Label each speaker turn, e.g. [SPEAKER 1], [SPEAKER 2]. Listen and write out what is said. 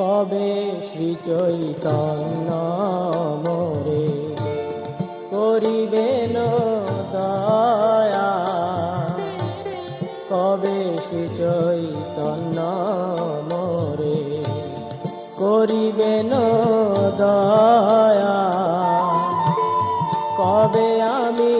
[SPEAKER 1] কবে শ্রী চৈতন্য মোরে করিবেন দয়া কবে শ্রী চৈতন্য মোরে করিবেন দয়া কবে আমি